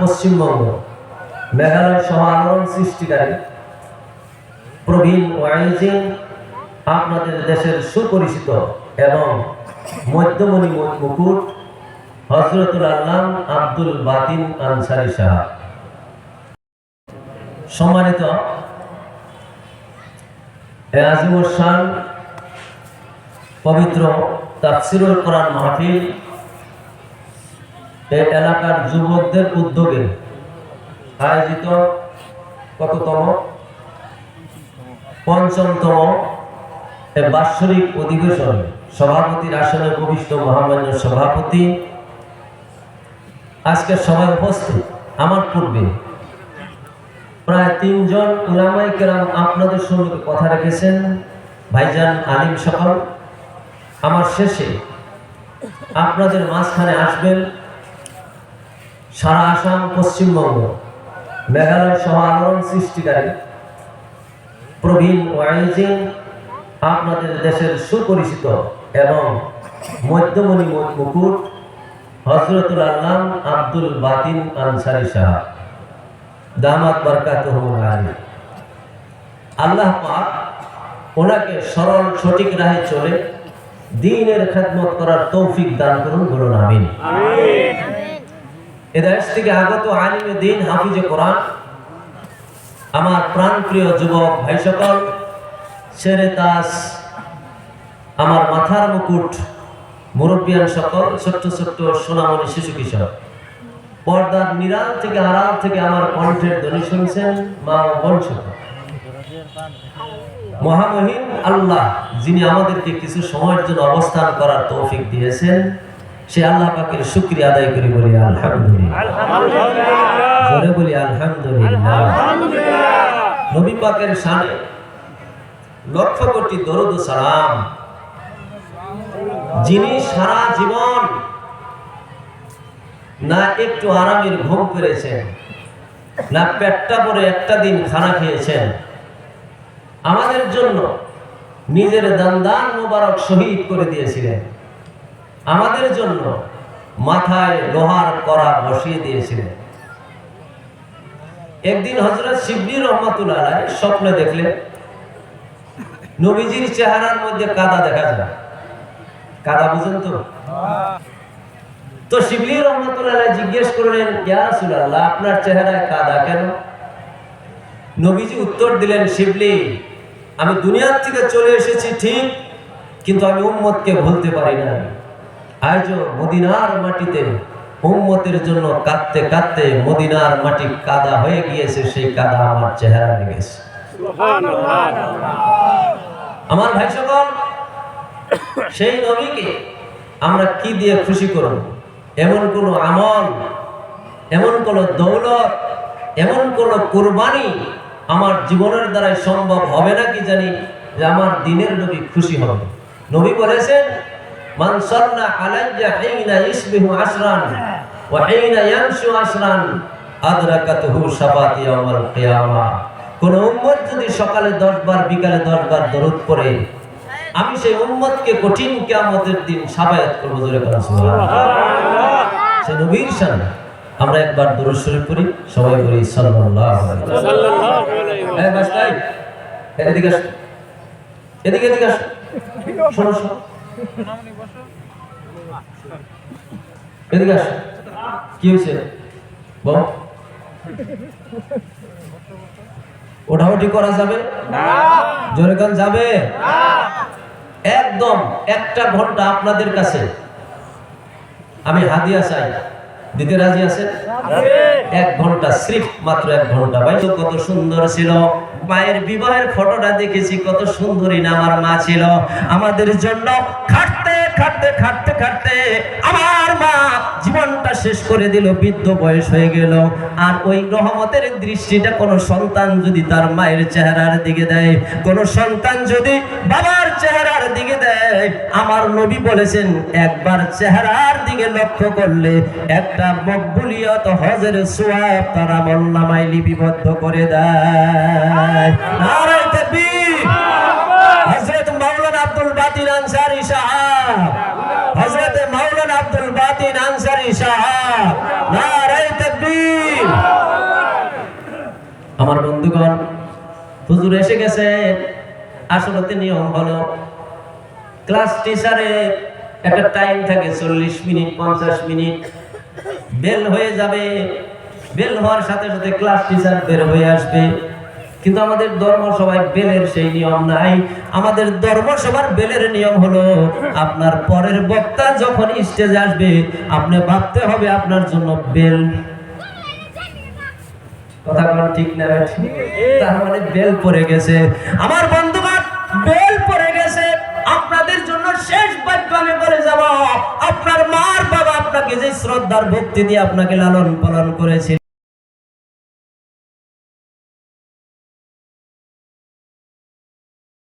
পশ্চিমবঙ্গ। মেঘালয় সহ সৃষ্টিকারী। প্রবীণ ওয়াইজিন আপনাদের দেশের সুপরিচিত এবং মধ্যমণি মুকুট, হজরতুল আল্লাম আব্দুল বাতিন আনসারি সাহা। সম্মানিত আজিমুর শান পবিত্র তাফসিরুল কোরআন মাহফিল এলাকার যুবকদের উদ্যোগে আয়োজিত কততম? পঞ্চমতম বাৎসরিক অধিবেশন। সভাপতির আসনে উপবিষ্ট মহামান্য সভাপতি। আজকে সবাই উপস্থিত। আমার পূর্বে প্রায় তিনজন উলামাই কেরাম আপনাদের সঙ্গে কথা রেখেছেন। ভাইজান আলিম সকাল। আমার শেষে আপনাদের মাঝখানে আসবেন সারা আসাম, পশ্চিমবঙ্গ, মেঘালয় সহ আলোড়ন সৃষ্টিকারী প্রবীণ ওয়াইজিন আপনাদের দেশের সুপরিচিত এবং মধ্যমণি মুকুট, হজরতুল আল্লাম আব্দুল বাতিন আনসারি সাহা। দামাত বরকাত আল্লাহ পাক ওনাকে সরল, সঠিক রাহে চলে দিনের খেদমত করার তৌফিক দান করুন, বলুন আমিন। এদেশ থেকে আগত আলিমে দিন হাফিজে কোরআন। আমার প্রাণপ্রিয় যুবক ভাই সকল তাস, আমার মাথার মুকুট, মুরব্বিয়ান সকল, ছোট্ট ছোট্ট সোনামণি শিশু কিশোর। পর্দার নিরাল থেকে আড়াল থেকে আমার কণ্ঠের ধ্বনি শুনছেন মা মহামহিম আল্লাহ, যিনি আমাদেরকে কিছু সময়ের জন্য অবস্থান করার তৌফিক দিয়েছেন। সে আল্লাহ পাকের শুক্রিয়া আদায় করি বলি আলহামদুলিল্লাহ। জোরে বলি আলহামদুলিল্লাহ। নবী পাকের শানে লক্ষ কোটি দরুদ সালাম। যিনি সারা জীবন না একটু আরামের ঘুম পেরেছেন না পেটটা পরে একটা দিন খানা খেয়েছেন আমাদের জন্য নিজের দান্দান মোবারক শহীদ করে দিয়েছিলেন। আমাদের জন্য মাথায় লোহার করা বসিয়ে দিয়েছিলেন। একদিন হজরত শিবলি রহমাতুল্লাহ স্বপ্নে দেখলেন, নবীজির চেহারার মধ্যে কাদা দেখা যায়। কাদা বুঝেন তো? তো শিবলি রহমতুল্লাহ জিজ্ঞেস করলেন, ইয়া রাসূলুল্লাহ, আপনার চেহারায় কাদা কেন? নবীজি উত্তর দিলেন শিবলি আমি দুনিয়ার থেকে চলে এসেছি ঠিক, কিন্তু আমি উম্মতকে ভুলতে পারি না। আজও মদিনার মাটিতে উম্মতের জন্য কাঁদতে কাঁদতে মদিনার মাটি কাদা হয়ে গিয়েছে, সেই কাদা আমার চেহারা লেগেছে। আমার ভাই সকল, সেই নবীকে আমরা কি দিয়ে খুশি করব? এমন কোন আমল, এমন কোন দৌলত, এমন কোন কোরবানি আমার জীবনের দ্বারাই সম্ভব হবে না কি জানি যে আমার দিনের নবী খুশি হবে। নবী বলেছেন মান সাল্লা আলাইয়া হিনা ইসবিহু আসরান ওয়া হিনা ইয়ামশু আসরান আদরাকাতুহু শাফাতি ইয়াউমাল কিয়ামা। কোন উম্মত যদি সকালে 10 বার বিকালে 10 বার দরুদ পড়ে আমি সেই উম্মতকে কঠিন কিয়ামতের দিন সাবায়াত করব জোরে করে সুবহানাল্লাহ। সে নবীর শান। আমরা একবার দরুদ শরীফ পড়ি সবাই বলি সাল্লাল্লাহু আলাইহি ওয়াসাল্লাম। এই বাস তাই এদিকে আসো। এদিকে এদিকে আসো। শোনো শোনো। এদিকে আসো। কি হয়েছে? বল। ওঠাউঠি করা যাবে? জোরে গান যাবে? একদম একটা ঘণ্টা আপনাদের কাছে। আমি হাতিয়া চাই। দিতে রাজি আছে? এক ঘণ্টা স্রিফ মাত্র এক ঘণ্টা। ভাই কত সুন্দর ছিল। মায়ের বিবাহের ফটোটা দেখেছি কত সুন্দরী না আমার মা ছিল। আমাদের জন্য খাটতে খাটতে খাটতে খাটতে আমার মা জীবনটা শেষ করে দিল বৃদ্ধ বয়স হয়ে গেল। আর ওই রহমতের দৃষ্টিটা কোনো সন্তান যদি তার মায়ের চেহারার দিকে দেয় কোনো সন্তান যদি বাবার চেহারার দিকে দেয় আমার নবী বলেছেন একবার চেহারার দিকে লক্ষ্য করলে একটা মকবুলিয়ত হজের সোয়াব তার আমল নামায় লিপিবদ্ধ করে দেয় নারায় তাকবীর হযরত মাওলানা আব্দুল বাতিন আনসারী সাহেব। হযরত মাওলানা আব্দুল বাতিন আনসারী সাহেব। নারায় তাকবীর। বন্ধুগণ, হুজুর এসে গেছে। আসলে নিয়ম হলো, ক্লাস টিচারে একটা টাইম থাকে চল্লিশ মিনিট, পঞ্চাশ মিনিট। বেল হয়ে যাবে, বেল হওয়ার সাথে সাথে ক্লাস টিচার বের হয়ে আসবে। কিন্তু আমাদের ধর্ম সবাই বেলের সেই নিয়ম নাই। আমাদের ধর্ম সবার বেলের নিয়ম হলো, আপনার পরের বক্তা যখন স্টেজে আসবে, আপনি ভাবতে হবে আপনার জন্য বেল। কথা ঠিক না? তার মানে বেল পড়ে গেছে। আমার বন্ধুগণ, বেল পড়ে গেছে। আপনাদের জন্য শেষ বাক্য আমি বলে যাব। আপনার মার বাবা আপনাকে যে শ্রদ্ধার ভক্তি দিয়ে আপনাকে লালন পালন করেছিল